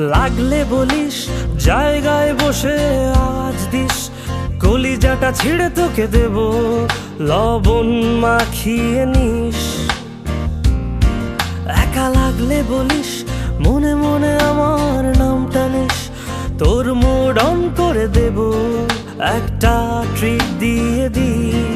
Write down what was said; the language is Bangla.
লাগলে বলিস, জায়গায় বসে আজ দিস। কলিজাটা ছিঁড়ে তোকে দেব, লবণ মাখিয়ে নিস। একা লাগলে বলিস, মনে মনে আমার নামটা নিস। তোর মোড় অন করে দেব, একটা ট্রিট দিয়ে দিস।